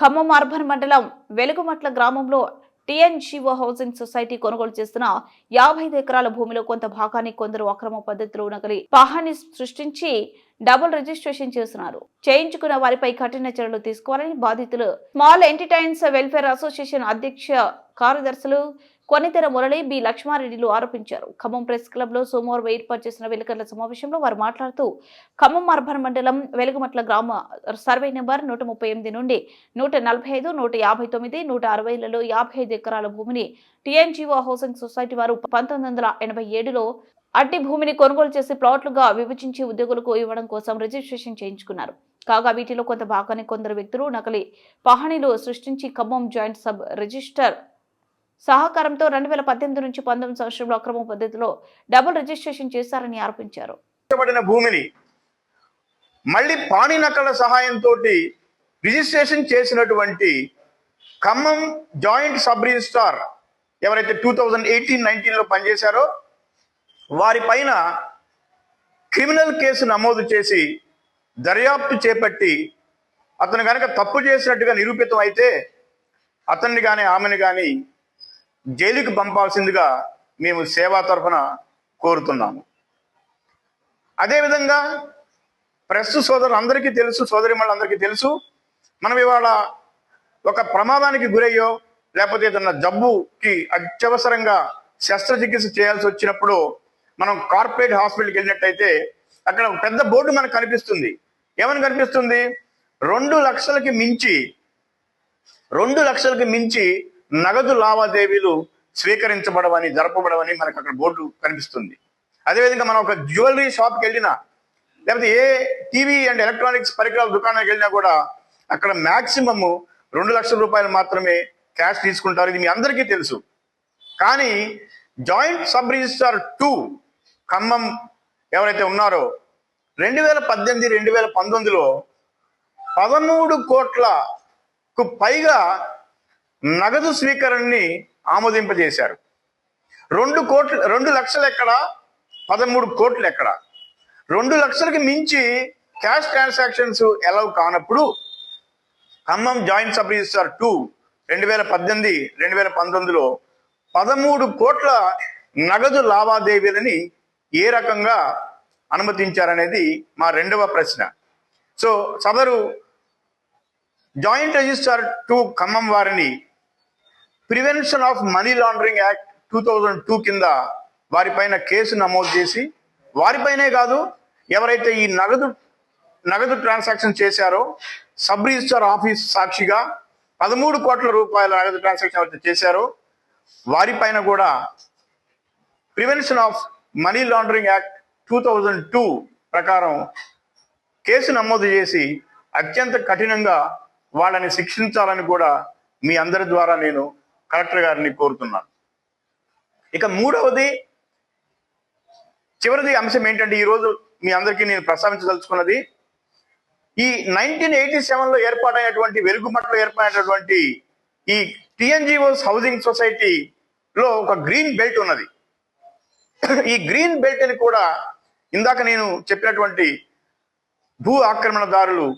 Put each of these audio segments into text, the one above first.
Khammam urban మండలం వెలుగుమట్ల గ్రామంలో TNGO housing society కొనుగోలు చేస్తున్న యాభై ఐదు ఎకరాల భూమిలో కొంత భాగాన్ని కొందరు అక్రమ పద్ధతిలో నకలి పాహాన్ని సృష్టించి డబుల్ రిజిస్ట్రేషన్ చేస్తున్నారు. చేయించుకున్న వారిపై కఠిన చర్యలు తీసుకోవాలని బాధితులు. స్మాల్ ఎంటర్టైన్స్ వెల్ఫేర్ అసోసియేషన్ అధ్యక్ష కార్యదర్శులు కొనితెర మురళి బి. లక్ష్మారెడ్డిలు ఆరోపించారు. ఖమ్మం ప్రెస్ క్లబ్లో సోమవారం ఏర్పాటు చేసిన విలేకరుల సమావేశంలో వారు మాట్లాడుతూ ఖమ్మం అర్బన్ మండలం వెలుగుమట్ల గ్రామ సర్వే నెంబర్ నూట ముప్పై ఎనిమిది నుండి నూట నలభై ఐదు నూట యాభై తొమ్మిది నూట అరవైలలో యాభై ఐదు ఎకరాల భూమిని టీఎన్జీఓ హౌసింగ్ సొసైటీ వారు పంతొమ్మిది వందల ఎనభై ఏడులో అట్టి భూమిని కొనుగోలు చేసి ప్లాట్లుగా విభజించి ఉద్యోగులకు ఇవ్వడం కోసం రిజిస్ట్రేషన్ చేయించుకున్నారు. కాగా వీటిలో కొంత భాగాన్ని కొందరు వ్యక్తులు నకలి పహణిలు సృష్టించి ఖమ్మం జాయింట్ సబ్ రిజిస్టర్ సహకారంతో రెండు వేల పద్దెనిమిది నుంచి పంతొమ్మిది సంవత్సరంలో అక్రమ పద్ధతిలో డబుల్ రిజిస్ట్రేషన్ చేశారని ఆరోపించారు. భూమిని మళ్ళీ పాణి నకల సహాయంతో రిజిస్ట్రేషన్ చేసినటువంటి ఖమ్మం జాయింట్ సబ్ రిజిస్టార్ ఎవరైతే టూ థౌజండ్ ఎయిటీన్ నైన్టీన్లో పనిచేశారో వారి పైన క్రిమినల్ కేసు నమోదు చేసి దర్యాప్తు చేపట్టి అతను కనుక తప్పు చేసినట్టుగా నిరూపితం అయితే అతన్ని కానీ ఆమెను కానీ జైలుకి పంపాల్సిందిగా మేము సేవా తరఫున కోరుతున్నాము. అదేవిధంగా ప్రెస్ సోదరులు అందరికీ తెలుసు సోదరి అందరికీ తెలుసు మనం ఇవాళ ఒక ప్రమాదానికి గురయ్యో లేకపోతే ఏదన్నా జబ్బుకి అత్యవసరంగా శస్త్రచికిత్స చేయాల్సి వచ్చినప్పుడు మనం కార్పొరేట్ హాస్పిటల్కి వెళ్ళినట్టయితే అక్కడ ఒక పెద్ద బోర్డు మనకు కనిపిస్తుంది. ఏమని కనిపిస్తుంది? రెండు లక్షలకి మించి రెండు లక్షలకు మించి నగదు లావాదేవీలు స్వీకరించబడవని జరపబడవని మనకు అక్కడ బోర్డు కనిపిస్తుంది. అదేవిధంగా మనం ఒక జ్యువెలరీ షాప్కి వెళ్ళినా లేకపోతే ఏ టీవీ అండ్ ఎలక్ట్రానిక్స్ పరికరాల దుకాణానికి వెళ్ళినా కూడా అక్కడ మ్యాక్సిమము రెండు లక్షల రూపాయలు మాత్రమే క్యాష్ తీసుకుంటారు. ఇది మీ అందరికీ తెలుసు. కానీ joint sub registrar two Khammam ఎవరైతే ఉన్నారో రెండు వేల పద్దెనిమిది రెండు వేల పంతొమ్మిదిలో పదమూడు కోట్లకు పైగా నగదు స్వీకరణని ఆమోదింపజేశారు. రెండు కోట్లు రెండు లక్షలు ఎక్కడ పదమూడు కోట్లు ఎక్కడ రెండు లక్షలకి మించి క్యాష్ ట్రాన్సాక్షన్స్ ఎలా కానప్పుడు Khammam joint sub registrar two రెండు వేల పద్దెనిమిది రెండు వేల పంతొమ్మిదిలో పదమూడు కోట్ల నగదు లావాదేవీలని ఏ రకంగా అనుమతించారనేది మా రెండవ ప్రశ్న. సో సదరు జాయింట్ రిజిస్ట్రార్ టు ఖమ్మం వారిని prevention of money laundering act two thousand two కింద వారిపైన కేసు నమోదు చేసి వారిపైనే కాదు ఎవరైతే ఈ నగదు నగదు ట్రాన్సాక్షన్ చేశారో సబ్ రిజిస్టర్ ఆఫీస్ సాక్షిగా పదమూడు కోట్ల రూపాయల నగదు ట్రాన్సాక్షన్ ఎవరైతే చేశారో వారిపైన కూడా prevention of money laundering act two thousand two ప్రకారం కేసు నమోదు చేసి అత్యంత కఠినంగా వాళ్ళని శిక్షించాలని కూడా మీ అందరి ద్వారా నేను కలెక్టర్ గారిని కోరుతున్నాను. ఇక మూడవది చివరిది అంశం ఏంటంటే ఈరోజు మీ అందరికీ నేను ప్రస్తావించదలుచుకున్నది ఈ నైన్టీన్ ఎయిటీ సెవెన్లో ఏర్పాటైనటువంటి వెలుగుమట్లో ఏర్పడినటువంటి ఈ టిఎన్జిఓస్ హౌసింగ్ సొసైటీలో ఒక గ్రీన్ బెల్ట్ ఉన్నది. ఈ గ్రీన్ బెల్ట్ అని కూడా ఇందాక నేను చెప్పినటువంటి భూ ఆక్రమణదారులు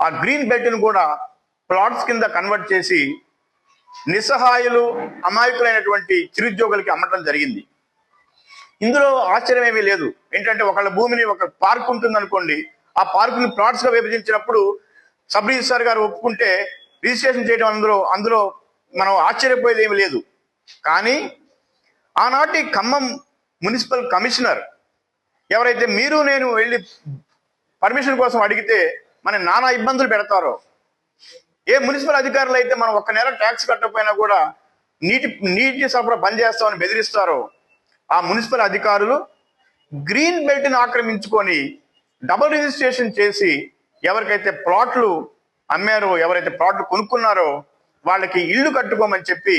ఆ గ్రీన్ బెల్ట్ని కూడా ప్లాట్స్ కింద కన్వర్ట్ చేసి నిస్సహాయులు అమాయకులైనటువంటి చిరుద్యోగులకి అమ్మటం జరిగింది. ఇందులో ఆశ్చర్యం ఏమీ లేదు. ఏంటంటే ఒకళ్ళ భూమిని ఒక పార్క్ ఉంటుంది అనుకోండి ఆ పార్కుని ప్లాట్స్గా విభజించినప్పుడు సబ్ రిజిస్ట్రార్ గారు ఒప్పుకుంటే రిజిస్ట్రేషన్ చేయడం అందులో అందులో మనం ఆశ్చర్యపోయేది ఏమి లేదు. కానీ ఆనాటి ఖమ్మం మున్సిపల్ కమిషనర్ ఎవరైతే మీరు నేను వెళ్ళి పర్మిషన్ కోసం అడిగితే మన నానా ఇబ్బందులు పెడతారో ఏ మున్సిపల్ అధికారులు అయితే మనం ఒక్క నెల ట్యాక్స్ కట్టకపోయినా కూడా నీటి నీటి సరఫరా బంద్ చేస్తామని బెదిరిస్తారో ఆ మున్సిపల్ అధికారులు గ్రీన్ బెల్ట్ని ఆక్రమించుకొని డబుల్ రిజిస్ట్రేషన్ చేసి ఎవరికైతే ప్లాట్లు అమ్మారో ఎవరైతే ప్లాట్లు కొనుక్కున్నారో వాళ్ళకి ఇల్లు కట్టుకోమని చెప్పి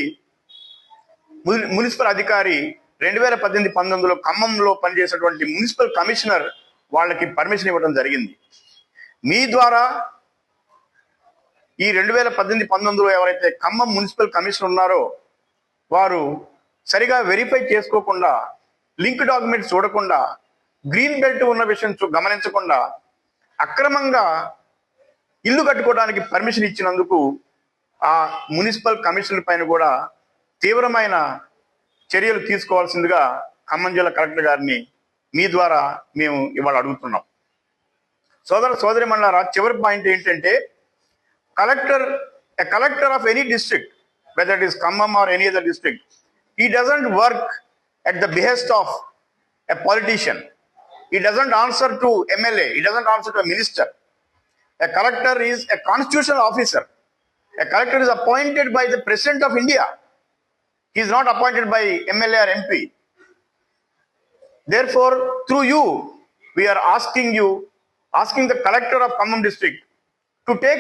మున్సిపల్ అధికారి రెండు వేల పద్దెనిమిది పంతొమ్మిదిలో ఖమ్మంలో పనిచేసినటువంటి మున్సిపల్ కమిషనర్ వాళ్ళకి పర్మిషన్ ఇవ్వడం జరిగింది. మీ ద్వారా ఈ రెండు వేల పద్దెనిమిది పంతొమ్మిదిలో ఎవరైతే ఖమ్మం మున్సిపల్ కమిషనర్ ఉన్నారో వారు సరిగా వెరిఫై చేసుకోకుండా లింక్ డాక్యుమెంట్స్ చూడకుండా గ్రీన్ బెల్ట్ ఉన్న విషయం గమనించకుండా అక్రమంగా ఇల్లు కట్టుకోవడానికి పర్మిషన్ ఇచ్చినందుకు ఆ మున్సిపల్ కమిషనర్ పైన కూడా తీవ్రమైన చర్యలు తీసుకోవాల్సిందిగా ఖమ్మం జిల్లా కలెక్టర్ గారిని మీ ద్వారా మేము ఇవాళ అడుగుతున్నాం. సోదర సోదరి మండలారా చివరి పాయింట్ ఏంటంటే collector, a collector of any district, whether it is Khammam or any other district, he doesn't work at the behest of a politician. He doesn't answer to MLA. He doesn't answer to a minister. A collector is a constitutional officer. A collector is appointed by the President of India. He is not appointed by MLA or MP. Therefore, through you, we are asking you, asking the collector of Khammam district to take